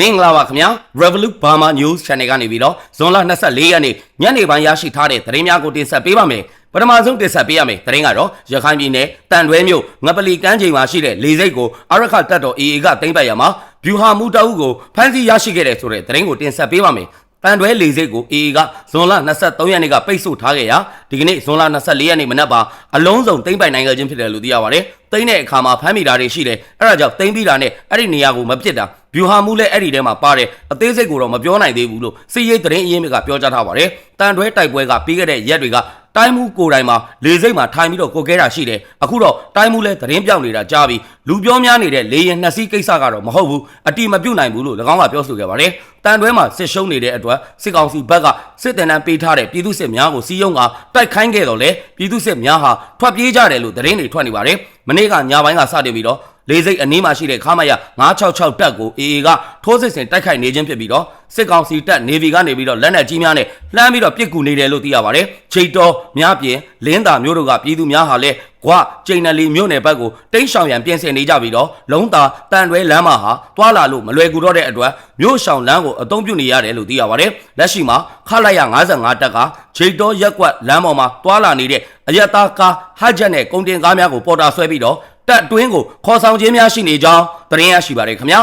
မင်္ဂလာပါခင်ဗျာ Revolut Burma News Channel ကနေပြီးတော့ဇွန်လ24ရက်နေ့ညနေပိုင်းရရှိထားတဲ့သတင်းများကိုတင်ဆက်ပေးပါမယ်ပထမဆုံးတင်ဆက်ပေးရမယ်သတင်းကတော့ရခိုင်ပြည်နယ်တန်တွဲမြို့ငပလီကမ်းခြေမှာရှိတဲ့လေစိတ်ကိုအရခတပ်တော် AA ကတင်ပတ်ရမှာဗျူဟာမူတအုပ်ကိုဖမ်းဆီးရရှိခဲ့တဲ့ဆိုတဲ့သတင်းကိုတင်ဆက်ပေးပါမယ် တန်တွဲလေစိတ်ကို AA ကဇွန်လ23ရက်နေ့ကပိတ်ဆို့ထားခဲ့ရာဒီကနေ့ဇွန်လ24ရက်နေ့မနက်ပါအလုံးစုံသိမ့်ပိုင်နိုင်ခဲ့ခြင်းဖြစ်တယ်လို့သိရပါတယ်။သိမ့်တဲ့အခါမှာဖမ်းမိတာတွေရှိတယ်။အဲဒါကြောင့်သိမ့်ပြီးတာနဲ့အဲ့ဒီနေရာကိုမပြစ်တာဗျူဟာမူလည်းအဲ့ဒီထဲမှာပါတယ်။အသေးစိတ်ကိုတော့မပြောနိုင်သေးဘူးလို့စီရေးသတင်းအရင်းမြစ်ကပြောကြားထားပါတယ်။တန်တွဲတိုက်ပွဲကပြီးခဲ့တဲ့ရက်တွေက တိုင်းမှုကိုယ်တိုင်မှာလေစိတ်မှာထိုင်ပြီးတော့ကိုကဲတာရှိတယ်။အခုတော့တိုင်းမှုလည်းသတင်းပြောင်းနေတာကြားပြီးလူပြောများနေတဲ့လေရင်နှစ်စီးကိစ္စကတော့မဟုတ်ဘူး။အတိမပြုတ်နိုင်ဘူးလို့၎င်းကပြောဆိုခဲ့ပါတယ်။တန်တွဲမှာစစ်ရှုံးနေတဲ့အတွက်စစ်ကောင်စီဘက်ကစစ်တမ်းတန်းပေးထားတဲ့ပြည်သူစစ်များကိုစီးယုံကတိုက်ခိုင်းခဲ့တော့လေပြည်သူစစ်များဟာထွက်ပြေးကြတယ်လို့သတင်းတွေထွက်နေပါတယ်။မနေ့ကညပိုင်းကစတင်ပြီးတော့ လေးစိတ်အနီးမှာရှိတဲ့ခါမရ966တပ်ကို AA ကထိုးစစ်ဆင်တိုက်ခိုက်နေခြင်းဖြစ်ပြီးတော့စစ်ကောင်စီတပ်နေဗီကနေပြီးတော့လက်နက်ကြီးများနဲ့လှမ်းပြီးတော့ပစ်ကူနေတယ်လို့သိရပါတယ်။ချိန်တော်များပြင်လင်းတာမျိုးတို့ကပြည်သူများဟာလည်းကွာကျိန်နလီမြို့နယ်ဘက်ကိုတိန့်ရှောင်ရန်ပြင်ဆင်နေကြပြီးတော့လုံးတာတန်တွဲလမ်းမဟာတွာလာလို့မလွယ်ကူတော့တဲ့အတွက်မြို့ရှောင်လမ်းကိုအုံပြုနေရတယ်လို့သိရပါတယ်။လက်ရှိမှာခလိုက်ရ55တပ်ကချိန်တော်ရက်ကွက်လမ်းပေါ်မှာတွာလာနေတဲ့အယက်သားကားဟတ်ချက်နဲ့ကုန်တင်ကားများကိုပေါ်တာဆွဲပြီးတော့ တပ်တွင်းကိုခေါ်ဆောင်ခြင်းများရှိနေကြောင်းသတင်းရရှိပါတယ်ခင်ဗျာ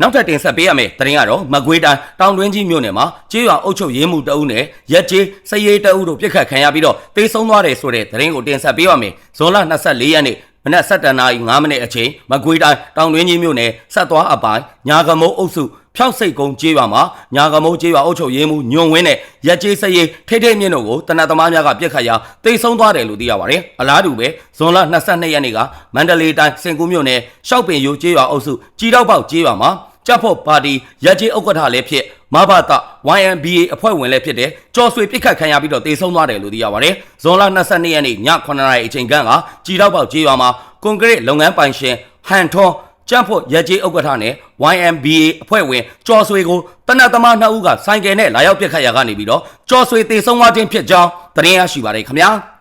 နောက်ထပ်တင်ဆက်ပေးရမယ်သတင်းကတော့မကွေးတိုင်းတောင်တွင်းကြီးမြို့နယ်မှာကျေးရွာအုပ်ချုပ်ရေးမှုတအုပ်နဲ့ရက်ကျေးစည်ရေးတအုပ်တို့ပြစ်ခတ်ခံရပြီးတော့တေဆုံးသွားတယ်ဆိုတဲ့သတင်းကိုတင်ဆက်ပေးပါမယ်ဇွန်လ24ရက်နေ့မနက်7:00နာရီ9မိနစ်အချိန်မကွေးတိုင်းတောင်တွင်းကြီးမြို့နယ်ဆက်သွားအပိုင်းညာကမုံအုပ်စု ဖြောက်စိတ်ကုန်းကျေးရွာမှာညာကမုံကျေးရွာအုပ်ချုပ်ရေးမှုညွန်ဝင်းနဲ့ရက်ကျေးစည်ရေးထိထိမြင့်တို့ကိုတနတ်သမားများကပြစ်ခတ်ရာတေဆုံးသွားတယ်လို့သိရပါတယ်အလားတူပဲဇွန်လ22ရက်နေ့ကမန္တလေးတိုင်းစင်ကူးမြို့နယ်ရှောက်ပင်ရိုးကျေးရွာအုပ်စုကြီးတောက်ပေါက်ကျေးရွာမှာကြက်ဖို့ပါတီရက်ကျေးဥက္ကဋ္ဌလည်းဖြစ်မဘာတာ YMBA အဖွဲ့ဝင်လည်းဖြစ်တဲ့ကြော်ဆွေပြစ်ခတ်ခံရပြီးတော့တေဆုံးသွားတယ်လို့သိရပါတယ်။ဇွန်လ22ရက်နေ့ည9:00နာရီအချိန်ခန့်ကကြီးတောက်ပေါက်ကျေးရွာမှာကွန်ကရစ်လုပ်ငန်းပိုင်ရှင်ဟန်ထွန်း ကျန့်ဖို့ရက်ကြီးဥက္ကဋ္ဌနဲ့ YMBA အဖွဲ့ဝင်ကျော်ဆွေကိုတနတ်သမားနှစ်ဦးကဆိုင်ကယ်နဲ့လာရောက်ပြစ်ခတ်ရကနေပြီးတော့ကျော်ဆွေတေဆုံးသွားခြင်းဖြစ်ကြောင်းသတင်းရရှိပါတယ်ခင်ဗျာ။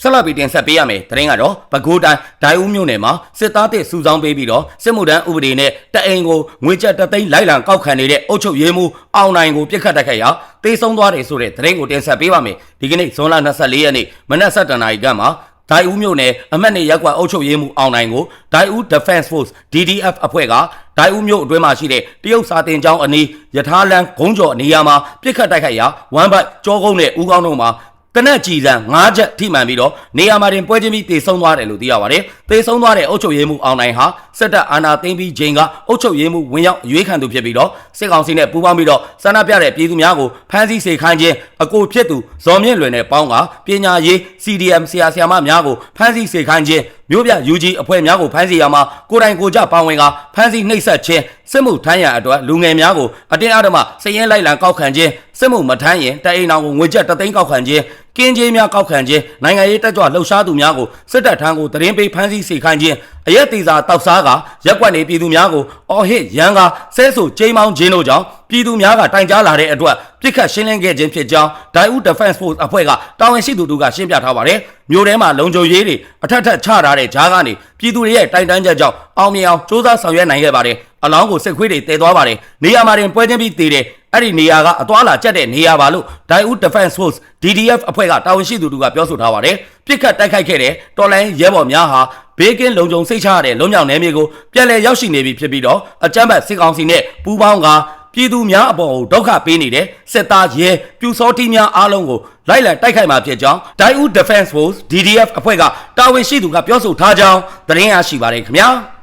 ဆက်လက်ပြီးတင်ဆက်ပေးရမယ်သတင်းကတော့ပဲခူးတိုင်းဒိုင်ဦးမြို့နယ်မှာစစ်သားတစ်စုဆောင်းပေးပြီးတော့စစ်မှုထမ်းဥပဒေနဲ့တအိမ်ကိုငွေကျပ်တသိန်းလိုက်လံကောက်ခံနေတဲ့အုပ်ချုပ်ရေးမှူးအောင်နိုင်ကိုပြစ်ခတ်တိုက်ခိုက်ရာတေဆုံးသွားတယ်ဆိုတဲ့သတင်းကိုတင်ဆက်ပေးပါမယ်ဒီကနေ့ဇွန်လ24ရက်နေ့မနက်7:00နာရီခန့်မှာ ဒိုင်ဦးမြို့နယ်အမတ်နေရက်ကွက်အုပ်ချုပ်ရေးမှူးအောင်နိုင်ကိုဒိုင်ဦး Defense Force DDF အဖွဲ့ကဒိုင်ဦးမြို့အတွင်းမှာရှိတဲ့တရုတ်စာတင်ကျောင်းအနီးယထာလန်ဂုံးကျော်နေရာမှာပြစ်ခတ်တိုက်ခိုက်ရာဝမ်ဘတ်ကြောကုန်းနဲ့ဦးကောင်းတို့မှာ တနက်ကြည်စံ၅ချက်ထိမှန်ပြီးတော့နေရာမှာတင်ပွဲချင်းပြီးတေဆုံးသွားတယ်လို့သိရပါတယ်။တေဆုံးသွားတဲ့အုပ်ချုပ်ရေးမှူးအောင်နိုင်ဟာစစ်တပ်အာဏာသိမ်းပြီးချိန်ကအုပ်ချုပ်ရေးမှူးဝင်ရောက်ရွေးခံသူဖြစ်ပြီးတော့စစ်ကောင်စီနဲ့ပူးပေါင်းပြီးတော့ဆန္ဒပြတဲ့ပြည်သူများကိုဖမ်းဆီးစေခိုင်းခြင်းအကိုဖြစ်သူဇော်မြင့်လွင်နဲ့ပေါင်းကပညာရေး CDM ဆရာဆရာမများကိုဖမ်းဆီးစေခိုင်းခြင်းမြို့ပြ UG အဖွဲ့များကိုဖမ်းဆီးရမှာကိုတိုင်ကိုကြပါဝင်ကဖမ်းဆီးနှိပ်စက်ခြင်းစစ်မှုထမ်းရန်အတွက်လူငယ်များကိုအတင်းအဓမ္မစည်ရင်လိုက်လံကောက်ခံခြင်းစစ်မှုမထမ်းရင်တအိမ်အောင်ကိုငွေကျပ်တသိန်းကောက်ခံခြင်း ကင်းကြီးများကောက်ခံခြင်းနိုင်ငံရေးတက်ကြွလှုပ်ရှားသူများကိုစစ်တပ်ထမ်းကိုတရင်ပေးဖမ်းဆီးစေခိုင်းခြင်းအရက်တီစာတောက်စားကရက်ကွက်နေပြည်သူများကိုအော်ဟစ်ရန်ကဆဲဆူကျိမ်းမောင်းခြင်းတို့ကြောင့်ပြည်သူများကတိုင်ကြားလာတဲ့အတွက်ပြစ်ခတ်ရှင်းလင်းခဲ့ခြင်းဖြစ်ကြောင်းဒိုင်ဦး Defense Force အဖွဲ့ကတာဝန်ရှိသူတို့ကရှင်းပြထားပါတယ်မြို့ထဲမှာလုံခြုံရေးတွေအထက်ထက်ချထားတဲ့ဂျားကနေပြည်သူတွေရဲ့တိုင်တန်းချက်ကြောင့်အောင်မြင်အောင်စ조사ဆောင်ရွက်နိုင်ခဲ့ပါတယ်အလောင်းကိုစစ်ခွေးတွေတည်သွားပါတယ်နေရာမှာတင်ပွဲချင်းပြီးတည်တယ် အဲ့ဒီနေရာကအသွာလာကျက်တဲ့နေရာပါလို့ဒိုင်ဦး Defense Force DDF အဖွဲ့ကတာဝန်ရှိသူတို့ကပြောဆိုထားပါတယ်ပြစ်ခတ်တိုက်ခိုက်ခဲ့တဲ့တော်လိုင်းရဲဘော်များဟာဘေးကင်းလုံခြုံစိတ်ချရတဲ့လုံမြောက်နယ်မြေကိုပြန်လည်ရောက်ရှိနေပြီဖြစ်ပြီးတော့အကြမ်းဖက်စစ်ကောင်စီနဲ့ပူးပေါင်းကပြည်သူများအပေါ်ကိုဒုက္ခပေးနေတဲ့စစ်သားရဲပြူစောတိများအားလုံးကိုလိုက်လံတိုက်ခိုက်မှာဖြစ်ကြောင်းဒိုင်ဦး Defense Force DDF အဖွဲ့ကတာဝန်ရှိသူကပြောဆိုထားကြောင်းသတင်းရရှိပါတယ်ခင်ဗျာ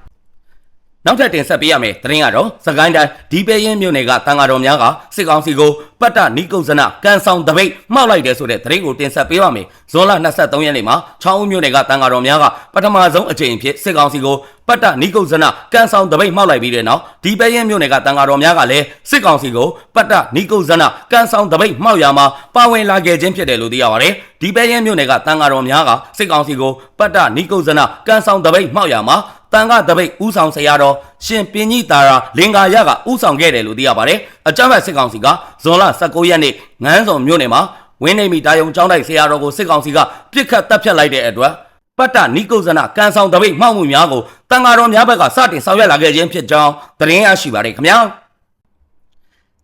နောက်ထပ်တင်ဆက်ပေးရမယ်သတင်းကတော့စကိုင်းတိုင်းဒီပဲရင်မြို့နယ်ကတန်ဃာတော်များကစစ်ကောင်စီကိုပတ္တနိကုဇနကန်ဆောင်တပိတ်မှောက်လိုက်တယ်ဆိုတဲ့သတင်းကိုတင်ဆက်ပေးပါမယ်ဇွန်လ23ရက်နေ့မှာချောင်းဦးမြို့နယ်ကတန်ဃာတော်များကပထမဆုံးအကြိမ်ဖြစ်စစ်ကောင်စီကိုပတ္တနိကုဇနကန်ဆောင်တပိတ်မှောက်လိုက်ပြီးတဲ့နောက်ဒီပဲရင်မြို့နယ်ကတန်ဃာတော်များကလည်းစစ်ကောင်စီကိုပတ္တနိကုဇနကန်ဆောင်တပိတ်မှောက်ရမှာပါဝင်လာခဲ့ခြင်းဖြစ်တယ်လို့သိရပါတယ်ဒီပဲရင်မြို့နယ်ကတန်ဃာတော်များကစစ်ကောင်စီကိုပတ္တနိကုဇနကန်ဆောင်တပိတ်မှောက်ရမှာ တန်ခတပိတ်ဥဆောင်ဆရာတော်ရှင်ပင်ကြီးတာရာလင်္ကာရကဥဆောင်ခဲ့တယ်လို့သိရပါတယ်။အကြမ်းဖက်စစ်ကောင်စီကဇွန်လ19ရက်နေ့ငန်းစုံမြို့နယ်မှာဝင်းနေမီတာယုံကျောင်းတိုက်ဆရာတော်ကိုစစ်ကောင်စီကပြစ်ခတ်တပ်ဖြတ်လိုက်တဲ့အတွက်ပတ်တနိကုဇနာကန်ဆောင်တပိတ်မှောက်မှုများကိုတန်ဃာတော်များဘက်ကစတင်ဆောင်ရွက်လာခဲ့ခြင်းဖြစ်ကြောင်းသတင်းရရှိပါတယ်ခင်ဗျာ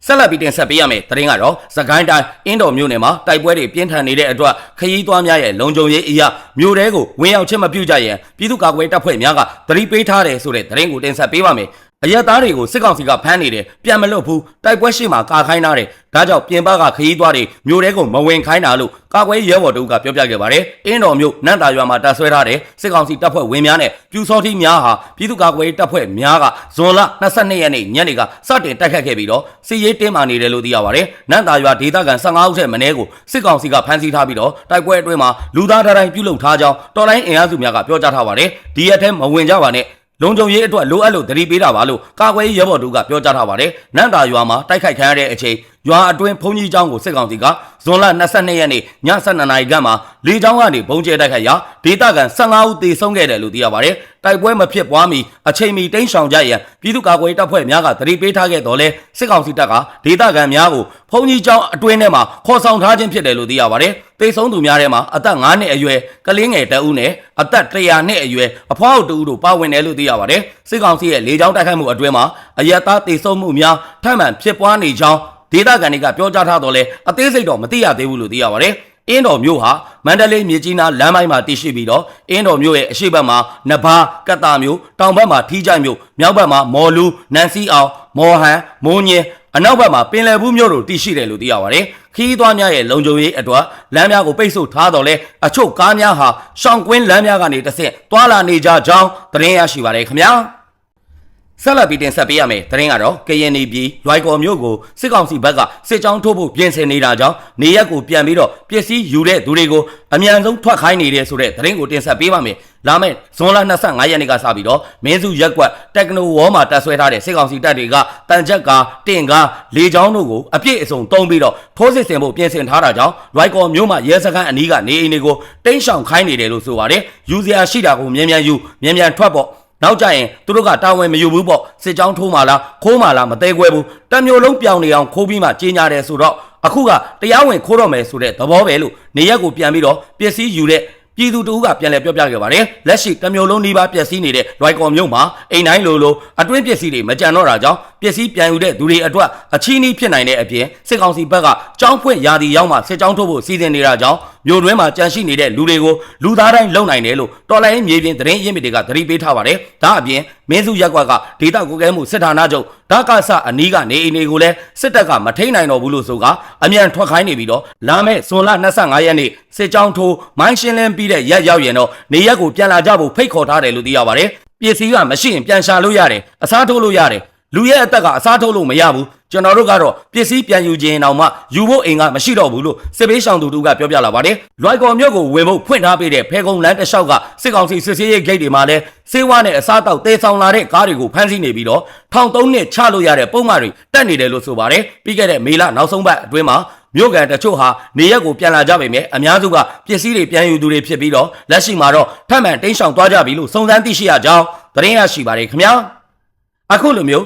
ဆက်လက်ပြီးတင်ဆက်ပေးရမယ်သတင်းကတော့သခိုင်းတိုင်းအင်းတော်မြို့နယ်မှာတိုက်ပွဲတွေပြင်းထန်နေတဲ့အတွက်ခရီးသွားများရဲ့လုံခြုံရေးအရာမြို့တဲကိုဝင်ရောက်ခြင်းမပြုကြရန်ပြည်သူ့ကာကွယ်တပ်ဖွဲ့များကသတိပေးထားတယ်ဆိုတဲ့သတင်းကိုတင်ဆက်ပေးပါမယ် အရက်သားတွေကိုစစ်ကောင်စီကဖမ်းနေတယ်ပြန်မလွတ်ဘူးတိုက်ပွဲရှိမှကာခိုင်းထားတယ်ဒါကြောင့်ပြင်ပကခရီးသွားတွေမြို့တဲကိုမဝင်ခိုင်းတာလို့ကာကွယ်ရဲဘော်တို့ကပြောပြခဲ့ပါတယ်အင်းတော်မြို့နန့်တာရွာမှာတပ်ဆွဲထားတဲ့စစ်ကောင်စီတပ်ဖွဲ့ဝင်များနဲ့ပြူစောတိများဟာပြည်သူ့ကာကွယ်တပ်ဖွဲ့များကဇွန်လ22ရက်နေ့ညနေကစတင်တိုက်ခတ်ခဲ့ပြီးတော့စစ်ရေးတင်းမာနေတယ်လို့သိရပါတယ်နန့်တာရွာဒေသခံ15ဦးထက်မနည်းကိုစစ်ကောင်စီကဖမ်းဆီးထားပြီးတော့တိုက်ပွဲအတွင်းမှာလူသားတိုင်းပြုလုပ်ထားကြောင်းတော်လိုင်းအင်အားစုများကပြောကြားထားပါတယ်ဒီရက်ထဲမဝင်ကြပါနဲ့ လုံခြုံရေးအတွက်လိုအပ်လို့သတိပေးတာပါလို့ကာကွယ်ရေးရဲဘော်တို့ကပြောကြားထားပါတယ်။နန္တာရွာမှာတိုက်ခိုက်ခံရတဲ့အချိန်ရွာအတွင်းဘုံကြီးကျောင်းကိုစစ်ကောင်စီကဇွန်လ22ရက်နေ့ည7:00နာရီခန့်မှာလေကြောင်းကနေဘုံကျဲတိုက်ခိုက်ရာဒေသခံ15ဦးသေဆုံးခဲ့တယ်လို့သိရပါတယ်။တိုက်ပွဲမဖြစ်ပွားမီအချိန်မီတိမ်းရှောင်ကြရန်ပြည်သူ့ကာကွယ်ရေးတပ်ဖွဲ့များကသတိပေးထားခဲ့တော်လဲစစ်ကောင်စီတပ်ကဒေသခံများကိုဘုံကြီးကျောင်းအတွင်းထဲမှာခေါ်ဆောင်ထားခြင်းဖြစ်တယ်လို့သိရပါတယ်။ သေဆုံးသူများထဲမှာအသက်9နှစ်အရွယ်ကလေးငယ်တအုပ်နဲ့အသက်100နှစ်အရွယ်အဖွားအုပ်တဦးတို့ပါဝင်တယ်လို့သိရပါတယ်။စစ်ကောင်စီရဲ့လေကြောင်းတိုက်ခိုက်မှုအတွင်းမှာအရက်သားသေဆုံးမှုများထပ်မံဖြစ်ပွားနေကြောင်းဒေသခံတွေကပြောကြားထားတော့လဲအသေးစိတ်တော့မသိရသေးဘူးလို့သိရပါတယ်။အင်းတော်မြို့ဟာမန္တလေးမြေကြီးနားလမ်းပိုင်းမှာတည်ရှိပြီးတော့အင်းတော်မြို့ရဲ့အရှိတ်ဘက်မှာနဘာကတ်တာမြို့တောင်ဘက်မှာထီးကြိုက်မြို့မြောက်ဘက်မှာမော်လူနန်စီအောင်မော်ဟန်မိုးညင်း အနောက်ဘက်မှာပင်လယ်ဘူးမြို့တို့တည်ရှိတယ်လို့သိရပါတယ်။ခီးသွွားများရဲ့လုံခြုံရေးအတွက်လမ်းများကိုပိတ်ဆို့ထားတော့လဲအချို့ကားများဟာရှောင်းကွင်းလမ်းများကနေတစ်ဆင့်တွာလာနေကြကြောင်းသတင်းရရှိပါတယ်ခင်ဗျာ။ဆက်လက်ပြီးတင်ဆက်ပေးရမယ်။သတင်းကတော့ KNY ပြည်လွိုက်ကော်မြို့ကိုစစ်ကောင်စီဘက်ကစစ်ကြောင်းထိုးဖို့ပြင်ဆင်နေတာကြောင့်နေရက်ကိုပြန်ပြီးတော့ပစ္စည်းယူတဲ့သူတွေကိုအမြန်ဆုံးထွက်ခိုင်းနေတယ်ဆိုတဲ့သတင်းကိုတင်ဆက်ပေးပါမယ်။ လာမယ့်ဇွန်လ25ရက်နေ့ကစပြီးတော့မင်းစုရက်ကွက်တက်ကနိုဝေါ်မှာတပ်ဆွဲထားတဲ့စစ်ကောင်စီတပ်တွေကတန်ချက်ကာတင်ကာလေချောင်းတို့ကိုအပြည့်အစုံတုံးပြီးတော့ထိုးစစ်ဆင်ဖို့ပြင်ဆင်ထားတာကြောင့်လွိုက်ကော်မြို့မှာရဲစခန်းအနီးကနေအိမ်တွေကိုတင်းရှောင်ခိုင်းနေတယ်လို့ဆိုပါတယ်။ယူစရာရှိတာကိုမြန်မြန်ယူမြန်မြန်ထွက်ပေါ့နောက်ကြရင်သူတို့ကတာဝန်မယူဘူးပေါ့စစ်ကြောင်းထိုးမှလားခိုးမှလားမသေးခွဲဘူးတမျိုးလုံးပြောင်းနေအောင်ခိုးပြီးမှကြီးညာတယ်ဆိုတော့အခုကတရားဝင်ခိုးတော့မယ်ဆိုတဲ့သဘောပဲလို့နေရက်ကိုပြန်ပြီးတော့ပစ္စည်းယူတဲ့ ပြည်သူတို့ကပြန်လဲပြောပြခဲ့ပါတယ်လက်ရှိတမျိုးလုံးနှီးပါပျက်စီးနေတဲ့လွိုက်ကော်မြို့မှာအိမ်တိုင်းလိုလိုအတွင်းပစ္စည်းတွေမကြံတော့တာကြောင့်ပစ္စည်းပြန်ယူတဲ့သူတွေအတွက်အချီးနှီးဖြစ်နိုင်တဲ့အပြင်စစ်ကောင်စီဘက်ကကြောင်းဖွင့်ရာသီရောက်မှစစ်ကြောင်းထုတ်ဖို့စီစဉ်နေတာကြောင့်မြို့တွင်းမှာကြန့်ရှိနေတဲ့လူတွေကိုလူသားတိုင်းလုံနိုင်တယ်လို့တော်လိုင်းမြေပြင်သတင်းရင်းမြစ်တွေကသတိပေးထားပါတယ်ဒါအပြင်မင်းစုရက်ကွက်ကဒေတာကိုကဲမှုစစ်ဌာနချုပ်ဒါကဆအနီးကနေအိမ်တွေကိုလည်းစစ်တပ်ကမထိန်နိုင်တော့ဘူးလို့ဆိုကအမြန်ထွက်ခိုင်းနေပြီးတော့လာမယ့်ဇွန်လ25ရက်နေ့စစ်ကြောင်းထိုးမိုင်းရှင်းလင်းပြီးတဲ့ရက်ရောက်ရင်တော့နေရက်ကိုပြန်လာကြဖို့ဖိတ်ခေါ်ထားတယ်လို့သိရပါတယ်ပစ္စည်းကမရှိရင်ပြန်ရှာလို့ရတယ်အစားထိုးလို့ရတယ် လူရဲ့အသက်ကအစားထုတ်လို့မရဘူးကျွန်တော်တို့ကတော့ပစ္စည်းပြန်ယူခြင်းတောင်မှယူဖို့အိမ်ကမရှိတော့ဘူးလို့စစ်ပေးဆောင်သူတို့ကပြောပြလာပါတယ်လွိုက်ကော်မြို့ကိုဝင်ဖို့ဖွင့်ထားပေးတဲ့ဖဲကုန်းလမ်းတစ်လျှောက်ကစစ်ကောင်စီစစ်ဆေးရေးဂိတ်တွေမှာလည်းစေဝါနဲ့အစားတောက်တေးဆောင်လာတဲ့ကားတွေကိုဖမ်းဆီးနေပြီးတော့ထောင်သုံးနှစ်ချလို့ရတဲ့ပုံမှန်တွေတက်နေတယ်လို့ဆိုပါတယ်ပြီးခဲ့တဲ့မေလနောက်ဆုံးပတ်အတွင်းမှာမြို့ကန်တချို့ဟာနေရက်ကိုပြန်လာကြပေမဲ့အများစုကပစ္စည်းတွေပြန်ယူသူတွေဖြစ်ပြီးတော့လက်ရှိမှာတော့ထပ်မံတင်းရှောင်သွားကြပြီလို့စုံစမ်းသိရှိရကြောင်းသတင်းရရှိပါတယ်ခင်ဗျာအခုလိုမျိုး